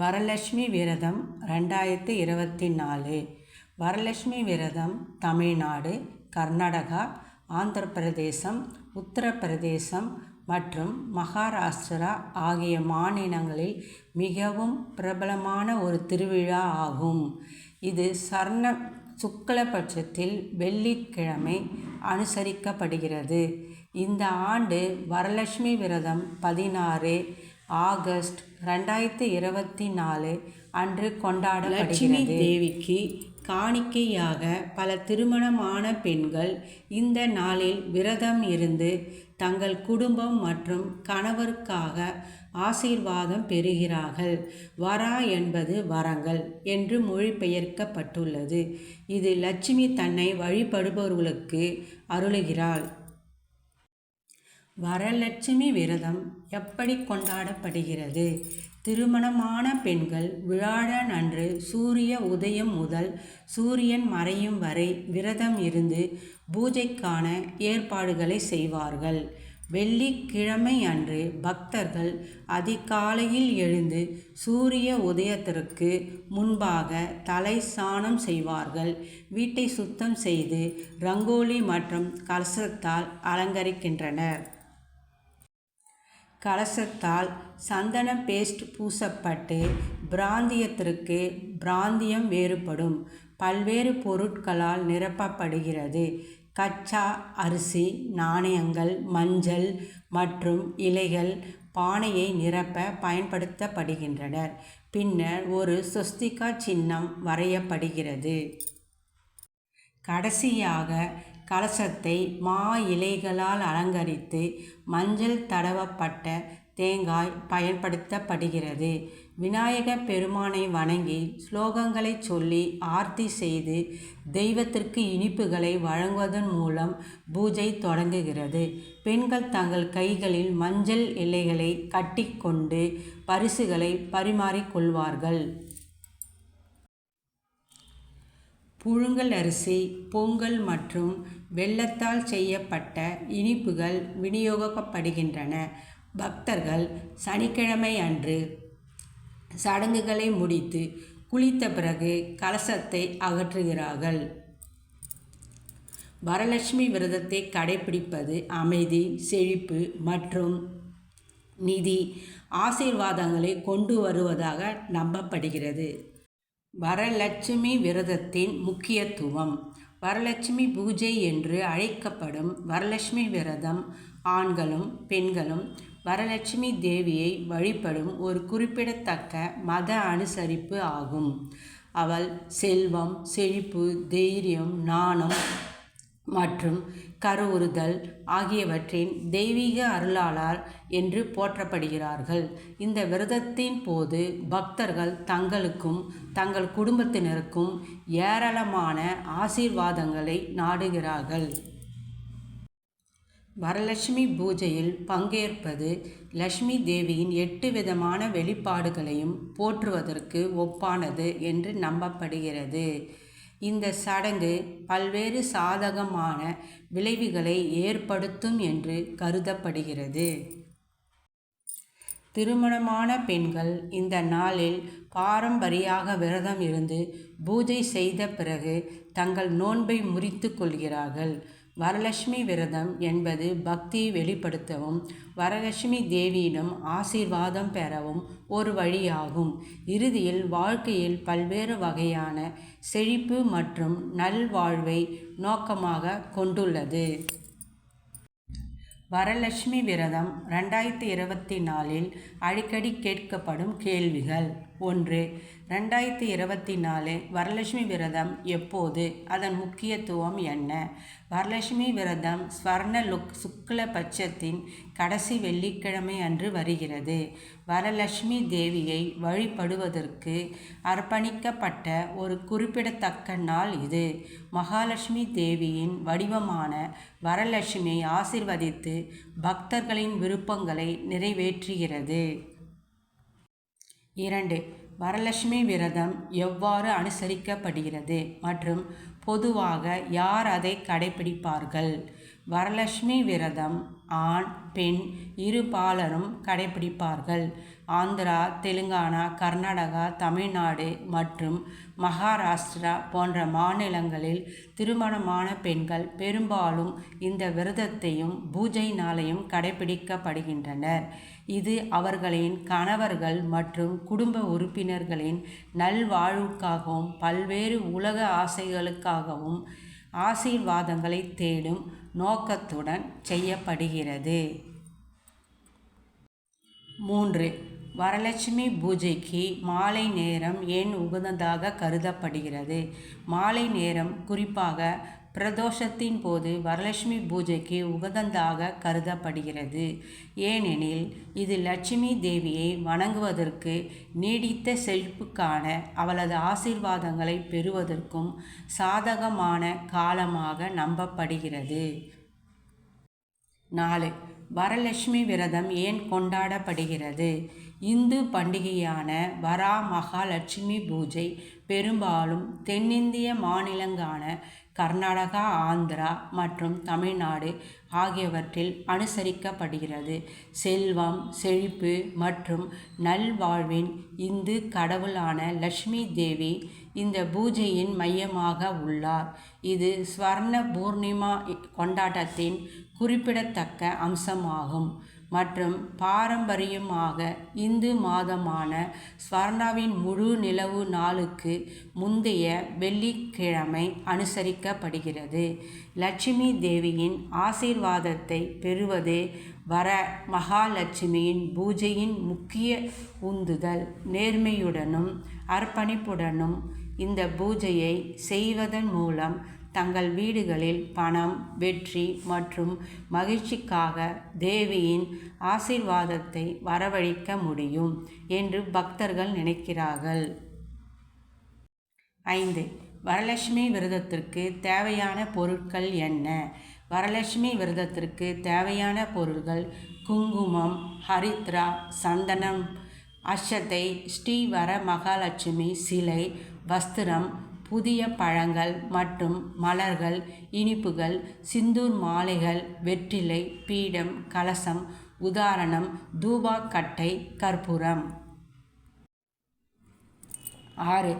வரலட்சுமி விரதம் ரெண்டாயிரத்தி இருபத்தி நாலு. வரலட்சுமி விரதம் தமிழ்நாடு கர்நாடகா ஆந்திர பிரதேசம் உத்தரப்பிரதேசம் மற்றும் மகாராஷ்டிரா ஆகிய மாநிலங்களில் மிகவும் பிரபலமான ஒரு திருவிழா ஆகும். இது சர்ண சுக்லபட்சத்தில் வெள்ளிக்கிழமை அனுசரிக்கப்படுகிறது. இந்த ஆண்டு வரலட்சுமி விரதம் பதினாறு ஆகஸ்ட் ரெண்டாயிரத்தி இருபத்தி நாலு அன்று கொண்டாட லட்சுமி தேவிக்கு காணிக்கையாக பல திருமணமான பெண்கள் இந்த நாளில் விரதம் இருந்து தங்கள் குடும்பம் மற்றும் கணவருக்காக ஆசீர்வாதம் பெறுகிறார்கள். வரா என்பது வரங்கள் என்று மொழிபெயர்க்கப்பட்டுள்ளது. இது லட்சுமி தன்னை வழிபடுபவர்களுக்கு அருளுகிறாள். வரலட்சுமி விரதம் எப்படி கொண்டாடப்படுகிறது? திருமணமான பெண்கள் விழாடன் அன்று சூரிய உதயம் முதல் சூரியன் மறையும் வரை விரதம் இருந்து பூஜைக்கான ஏற்பாடுகளை செய்வார்கள். வெள்ளிக்கிழமை அன்று பக்தர்கள் அதிகாலையில் எழுந்து சூரிய உதயத்திற்கு முன்பாக தலை சாணம் செய்வார்கள். வீட்டை சுத்தம் செய்து ரங்கோலி மற்றும் கலசத்தால் அலங்கரிக்கின்றனர். கலசத்தால் சந்தன பேஸ்ட் பூசப்பட்டு பிராந்தியத்திற்கு பிராந்தியம் வேறுபடும். பல்வேறு பொருட்களால் நிரப்பப்படுகிறது. கச்சா அரிசி நாணயங்கள் மஞ்சள் மற்றும் இலைகள் பானையை நிரப்ப பயன்படுத்தப்படுகின்றனர். பின்னர் ஒரு சொஸ்திகா சின்னம் வரையப்படுகிறது. கடைசியாக கலசத்தை மா இலைகளால் அலங்கரித்து மஞ்சள் தடவப்பட்ட தேங்காய் பயன்படுத்தப்படுகிறது. விநாயக பெருமானை வணங்கி ஸ்லோகங்களை சொல்லி ஆர்த்தி செய்து தெய்வத்திற்கு இனிப்புகளை வழங்குவதன் மூலம் பூஜை தொடங்குகிறது. பெண்கள் தங்கள் கைகளில் மஞ்சள் இலைகளை கட்டிக்கொண்டு பரிசுகளை பரிமாறிக்கொள்வார்கள் புழுங்கல் அரிசி பொங்கல் மற்றும் வெள்ளத்தால் செய்யப்பட்ட இனிப்புகள் விநியோகிக்கப்படுகின்றன. பக்தர்கள் சனிக்கிழமை அன்று சடங்குகளை முடித்து குளித்த பிறகு கலசத்தை அகற்றுகிறார்கள். வரலட்சுமி விரதத்தை கடைபிடிப்பது அமைதி செழிப்பு மற்றும் நிதி ஆசீர்வாதங்களை கொண்டு வருவதாக நம்பப்படுகிறது. வரலட்சுமி விரதத்தின் முக்கியத்துவம் வரலட்சுமி பூஜை என்று அழைக்கப்படும் வரலட்சுமி விரதம் ஆண்களும் பெண்களும் வரலட்சுமி தேவியை வழிபடும் ஒரு குறிப்பிடத்தக்க மத அனுசரிப்பு ஆகும். அவள் செல்வம் செழிப்பு தைரியம் நாணம் மற்றும் கருவுறுதல் ஆகியவற்றின் தெய்வீக அருளாளர் என்று போற்றப்படுகிறார்கள். இந்த விரதத்தின் போது பக்தர்கள் தங்களுக்கும் தங்கள் குடும்பத்தினருக்கும் ஏராளமான ஆசீர்வாதங்களை நாடுகிறார்கள். வரலட்சுமி பூஜையில் பங்கேற்பது லட்சுமி தேவியின் எட்டு விதமான வெளிப்பாடுகளையும் போற்றுவதற்கு ஒப்பானது என்று நம்பப்படுகிறது. இந்த சடங்கு பல்வேறு சாதகமான விளைவுகளை ஏற்படுத்தும் என்று கருதப்படுகிறது. திருமணமான பெண்கள் இந்த நாளில் பாரம்பரியாக விரதம் இருந்து பூஜை செய்த பிறகு தங்கள் நோன்பை முறித்து கொள்கிறார்கள். வரலட்சுமி விரதம் என்பது பக்தியை வெளிப்படுத்தவும் வரலட்சுமி தேவியிடம் ஆசீர்வாதம் பெறவும் ஒரு வழியாகும். இறுதியில் வாழ்க்கையில் பல்வேறு வகையான செழிப்பு மற்றும் நல்வாழ்வை நோக்கமாக கொண்டுள்ளது. வரலட்சுமி விரதம் ரெண்டாயிரத்தி இருபத்தி நாலில் அடிக்கடி கேட்கப்படும் கேள்விகள். ஒன்று. ரெண்டாயிரத்தி இருபத்தி நாலு வரலட்சுமி விரதம் எப்போது? அதன் முக்கியத்துவம் என்ன? வரலட்சுமி விரதம் ஸ்வர்ண லுக் சுக்ல பட்சத்தின் கடைசி வெள்ளிக்கிழமை அன்று வருகிறது. வரலட்சுமி தேவியை வழிபடுவதற்கு அர்ப்பணிக்கப்பட்ட ஒரு குறிப்பிடத்தக்க நாள் இது. மகாலட்சுமி தேவியின் வடிவமான வரலட்சுமியை ஆசிர்வதித்து பக்தர்களின் விருப்பங்களை நிறைவேற்றுகிறது. இரண்டு வரலட்சுமி விரதம் எவ்வாறு அனுசரிக்கப்படுகிறது? மற்றும் பொதுவாக யார் அதை கடைபிடிப்பார்கள் வரலட்சுமி விரதம் ஆண் பெண் இரு பாலரும் கடைபிடிப்பார்கள் ஆந்திரா தெலுங்கானா கர்நாடகா தமிழ்நாடு மற்றும் மகாராஷ்டிரா போன்ற மாநிலங்களில் திருமணமான பெண்கள் பெரும்பாலும் இந்த விரதத்தையும் பூஜை நாளையும் கடைபிடிக்கப்படுகின்றனர் இது அவர்களின் கணவர்கள் மற்றும் குடும்ப உறுப்பினர்களின் நல்வாழ்வுக்காகவும் பல்வேறு உலக ஆசைகளுக்காகவும் ஆசீர்வாதங்களை தேடும் நோக்கத்துடன் செய்யப்படுகிறது. மூன்று வரலட்சுமி பூஜைக்கு மாலை நேரம் ஏன் உகந்ததாக கருதப்படுகிறது? மாலை நேரம் குறிப்பாக பிரதோஷத்தின் போது வரலட்சுமி பூஜைக்கு உகந்ததாக கருதப்படுகிறது. ஏனெனில் இது லட்சுமி தேவியை வணங்குவதற்கு நீடித்த செழிப்புக்கான அவளது ஆசீர்வாதங்களை பெறுவதற்கும் சாதகமான காலமாக நம்பப்படுகிறது. நாலு வரலட்சுமி விரதம் ஏன் கொண்டாடப்படுகிறது? இந்து பண்டிகையான வரா மகாலட்சுமி பூஜை பெரும்பாலும் தென்னிந்திய மாநிலங்களான கர்நாடகா ஆந்திரா மற்றும் தமிழ்நாடு ஆகியவற்றில் அனுசரிக்கப்படுகிறது. செல்வம் செழிப்பு மற்றும் நல்வாழ்வின் இந்து கடவுளான லட்சுமி தேவி இந்த பூஜையின் மையமாக உள்ளார். இது ஸ்வர்ண பூர்ணிமா கொண்டாட்டத்தின் குறிப்பிடத்தக்க அம்சமாகும். மற்றும் பாரம்பரியமாக இந்து மாதமான ஸ்வர்ணாவின் முழு நிலவு நாளுக்கு முந்தைய வெள்ளிக்கிழமை அனுசரிக்கப்படுகிறது. லட்சுமி தேவியின் ஆசீர்வாதத்தை பெறுவதே வர மகாலட்சுமியின் பூஜையின் முக்கிய உந்துதல். நேர்மையுடனும் அர்ப்பணிப்புடனும் இந்த பூஜையை செய்வதன் மூலம் தங்கள் வீடுகளில் பணம் வெற்றி மற்றும் மகிழ்ச்சிக்காக தேவியின் ஆசீர்வாதத்தை வரவழைக்க முடியும் என்று பக்தர்கள் நினைக்கிறார்கள். ஐந்து வரலட்சுமி விரதத்திற்கு தேவையான பொருட்கள் என்ன? வரலட்சுமி விரதத்திற்கு தேவையான பொருட்கள் குங்குமம் ஹரித்ரா சந்தனம் அஷத்தை ஸ்ரீவர மகாலட்சுமி சிலை வஸ்திரம் புதிய பழங்கள் மற்றும் மலர்கள் இனிப்புகள் சிந்தூர் மாலைகள் வெற்றிலை பீடம் கலசம் உதாரணம் தூபாக்கட்டை கற்பூரம். ஆறு.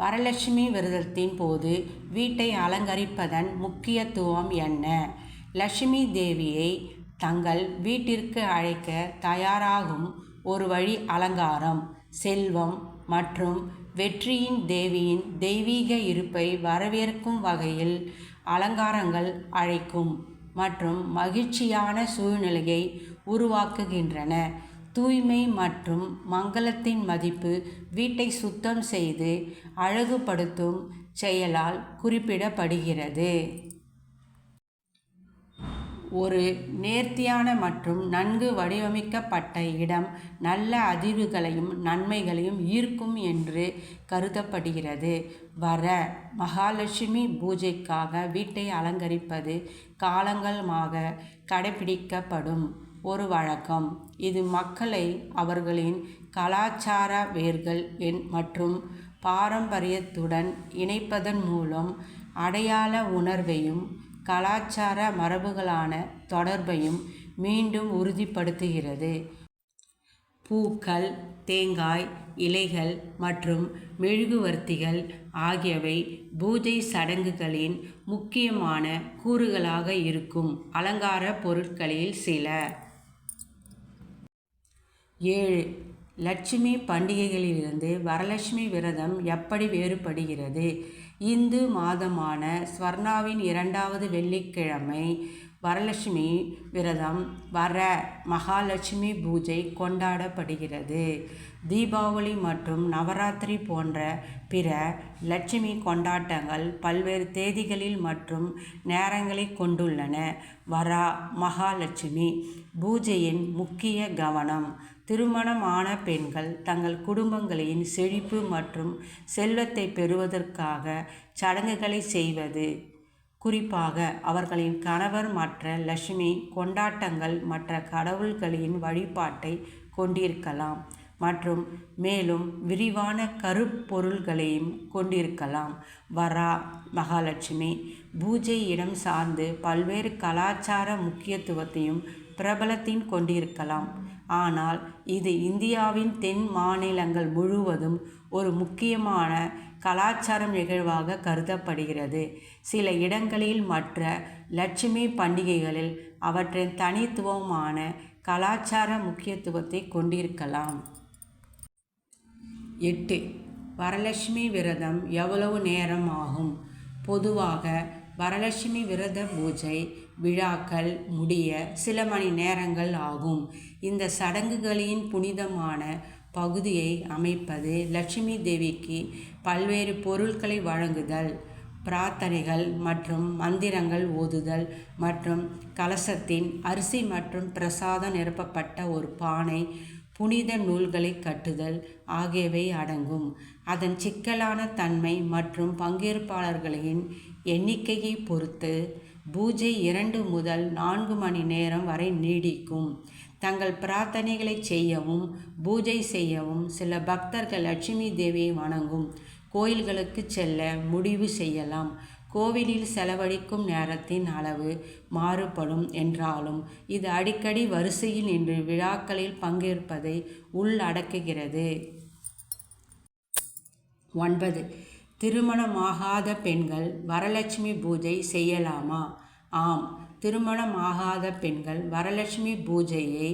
வரலட்சுமி விரதத்தின் போது வீட்டை அலங்கரிப்பதன் முக்கியத்துவம் என்ன? லட்சுமி தேவியை தங்கள் வீட்டிற்கு அழைக்க தயாராகும் ஒரு வழி அலங்காரம் செல்வம் மற்றும் வெற்றியின் தேவியின் தெய்வீக இருப்பை வரவேற்கும் வகையில் அலங்காரங்கள் அழைக்கும் மற்றும் மகிழ்ச்சியான சூழ்நிலையை உருவாக்குகின்றன. தூய்மை மற்றும் மங்களத்தின் மதிப்பு வீட்டை சுத்தம் செய்து அழகுபடுத்தும் செயலால் குறிப்பிடப்படுகிறது. ஒரு நேர்த்தியான மற்றும் நன்கு வடிவமைக்கப்பட்ட இடம் நல்ல அதிர்வுகளையும் நன்மைகளையும் ஈர்க்கும் என்று கருதப்படுகிறது. வர மகாலட்சுமி பூஜைக்காக வீட்டை அலங்கரிப்பது காலங்களாக கடைபிடிக்கப்படும் ஒரு வழக்கம். இது மக்களை அவர்களின் கலாச்சார வேர்கள் மற்றும் பாரம்பரியத்துடன் இணைப்பதன் மூலம் அடையாள உணர்வையும் கலாச்சார மரபுகளான தொடர்பையும் மீண்டும் உறுதிப்படுத்துகிறது. பூக்கள் தேங்காய் இலைகள் மற்றும் மெழுகுவர்த்திகள் ஆகியவை பூஜை சடங்குகளின் முக்கியமான கூறுகளாக இருக்கும் அலங்கார பொருட்களில் சில. ஏழு லட்சுமி பண்டிகைகளிலிருந்து வரலட்சுமி விரதம் எப்படி வேறுபடுகிறது? இந்து மாதமான ஸ்வர்ணாவின் இரண்டாவது வெள்ளிக்கிழமை வரலட்சுமி விரதம் வர மகாலட்சுமி பூஜை கொண்டாடப்படுகிறது. தீபாவளி மற்றும் நவராத்திரி போன்ற பிற லட்சுமி கொண்டாட்டங்கள் பல்வேறு தேதிகளில் மற்றும் நேரங்களை கொண்டுள்ளன. வரா மகாலட்சுமி பூஜையின் முக்கிய கவனம் திருமணமான பெண்கள் தங்கள் குடும்பங்களின் செழிப்பு மற்றும் செல்வத்தை பெறுவதற்காக சடங்குகளை செய்வது. குறிப்பாக அவர்களின் கணவர் மற்ற லட்சுமி கொண்டாட்டங்கள் மற்ற கடவுள்களின் வழிபாட்டை கொண்டிருக்கலாம் மற்றும் மேலும் விரிவான கருப்பொருள்களையும் கொண்டிருக்கலாம். வரா மகாலட்சுமி பூஜை இடம் சார்ந்து பல்வேறு கலாச்சார முக்கியத்துவத்தையும் பிரபலத்தையும் கொண்டிருக்கலாம். ஆனால் இது இந்தியாவின் தென் மாநிலங்கள் முழுவதும் ஒரு முக்கியமான கலாச்சாரம் நிகழ்வாக கருதப்படுகிறது. சில இடங்களில் மற்ற லட்சுமி பண்டிகைகளில் அவற்றின் தனித்துவமான கலாச்சார முக்கியத்துவத்தை கொண்டிருக்கலாம். எட்டு. வரலட்சுமி விரதம் எவ்வளவு நேரம் ஆகும்? பொதுவாக வரலட்சுமி விரத பூஜை விழாக்கள் முடிய சில மணி நேரங்கள் ஆகும். இந்த சடங்குகளின் புனிதமான பகுதியை அமைப்பது லட்சுமி தேவிக்கு பல்வேறு பொருட்களை வழங்குதல் பிரார்த்தனைகள் மற்றும் மந்திரங்கள் ஓதுதல் மற்றும் கலசத்தின் அரிசி மற்றும் பிரசாதம் நிரப்பப்பட்ட ஒரு பானை புனித நூல்களை கட்டுதல் ஆகியவை அடங்கும். அதன் சிக்கலான தன்மை மற்றும் பங்கேற்பாளர்களின் எண்ணிக்கையை பொறுத்து பூஜை இரண்டு முதல் நான்கு மணி நேரம் வரை நீடிக்கும். தங்கள் பிரார்த்தனைகளை செய்யவும் பூஜை செய்யவும் சில பக்தர்கள் லட்சுமி தேவியை வணங்கும். கோயில்களுக்கு செல்ல முடிவு செய்யலாம். கோவிலில் செலவழிக்கும் நேரத்தின் அளவு மாறுபடும் என்றாலும் இது அடிக்கடி வரிசையில் நின்று விழாக்களில் பங்கேற்பதை உள்ளடக்குகிறது. ஒன்பது. திருமணமாகாத பெண்கள் வரலட்சுமி பூஜை செய்யலாமா? ஆம் திருமணமாகாத பெண்கள் வரலட்சுமி பூஜையை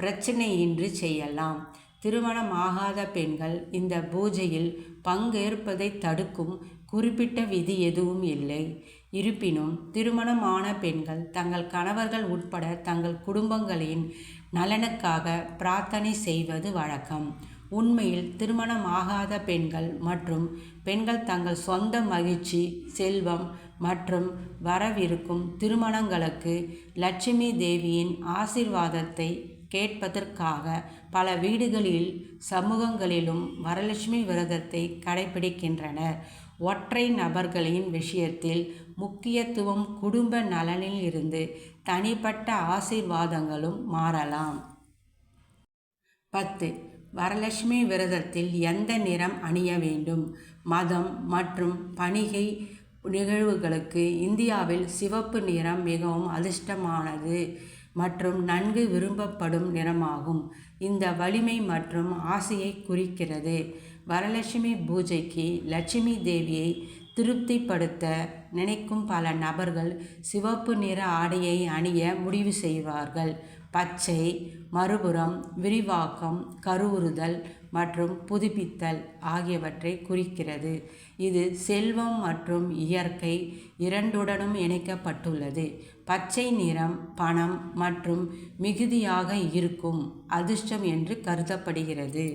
பிரச்சனையின்றி செய்யலாம். திருமணமாகாத பெண்கள் இந்த பூஜையில் பங்கேற்பதை தடுக்கும் குறிப்பிட்ட விதி எதுவும் இல்லை. இருப்பினும் திருமணமான பெண்கள் தங்கள் கணவர்கள் உட்பட தங்கள் குடும்பங்களின் நலனுக்காக பிரார்த்தனை செய்வது வழக்கம். உண்மையில் திருமணமாகாத பெண்கள் மற்றும் பெண்கள் தங்கள் சொந்த மகிழ்ச்சி செல்வம் மற்றும் வரவிருக்கும் திருமணங்களுக்கு லட்சுமி தேவியின் ஆசிர்வாதத்தை கேட்பதற்காக பல வீடுகளில் சமூகங்களிலும் வரலட்சுமி விரதத்தை கடைபிடிக்கின்றனர். ஒற்றை நபர்களின் விஷயத்தில் முக்கியத்துவம் குடும்ப நலனில் இருந்து தனிப்பட்ட ஆசீர்வாதங்களும் மாறலாம். பத்து வரலட்சுமி விரதத்தில் எந்த நிறம் அணிய வேண்டும்? மதம் மற்றும் பணிகை நிகழ்வுகளுக்கு இந்தியாவில் சிவப்பு நிறம் மிகவும் அதிர்ஷ்டமானது மற்றும் நன்கு விரும்பப்படும் நிறமாகும். இந்த வலிமை மற்றும் ஆசையை குறிக்கிறது. வரலட்சுமி பூஜைக்கு லட்சுமி தேவியை திருப்திப்படுத்த நினைக்கும் பல நபர்கள் சிவப்பு நிற ஆடையை அணிய முடிவு செய்வார்கள். பச்சை மறுபுறம் விரிவாக்கம் கருவுறுதல் மற்றும் புதுப்பித்தல் ஆகியவற்றை குறிக்கிறது. இது செல்வம் மற்றும் இயற்கை இரண்டுடனும் இணைக்கப்பட்டுள்ளது. பச்சை நிறம் பணம் மற்றும் மிகுதியாக இருக்கும் அதிர்ஷ்டம் என்று கருதப்படுகிறது.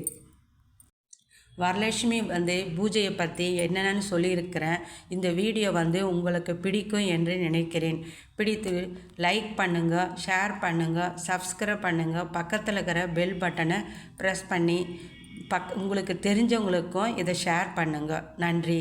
வரலட்சுமி வந்து பூஜையை பற்றி என்னென்னு சொல்லியிருக்கிறேன். இந்த வீடியோ வந்து உங்களுக்கு பிடிக்கும் என்று நினைக்கிறேன். பிடித்து லைக் பண்ணுங்கள் ஷேர் பண்ணுங்கள் சப்ஸ்கிரைப் பண்ணுங்கள் பக்கத்தில் இருக்கிற பெல் பட்டனை ப்ரெஸ் பண்ணி பக் உங்களுக்கு தெரிஞ்சவங்களுக்கும் இதை ஷேர் பண்ணுங்கள் நன்றி.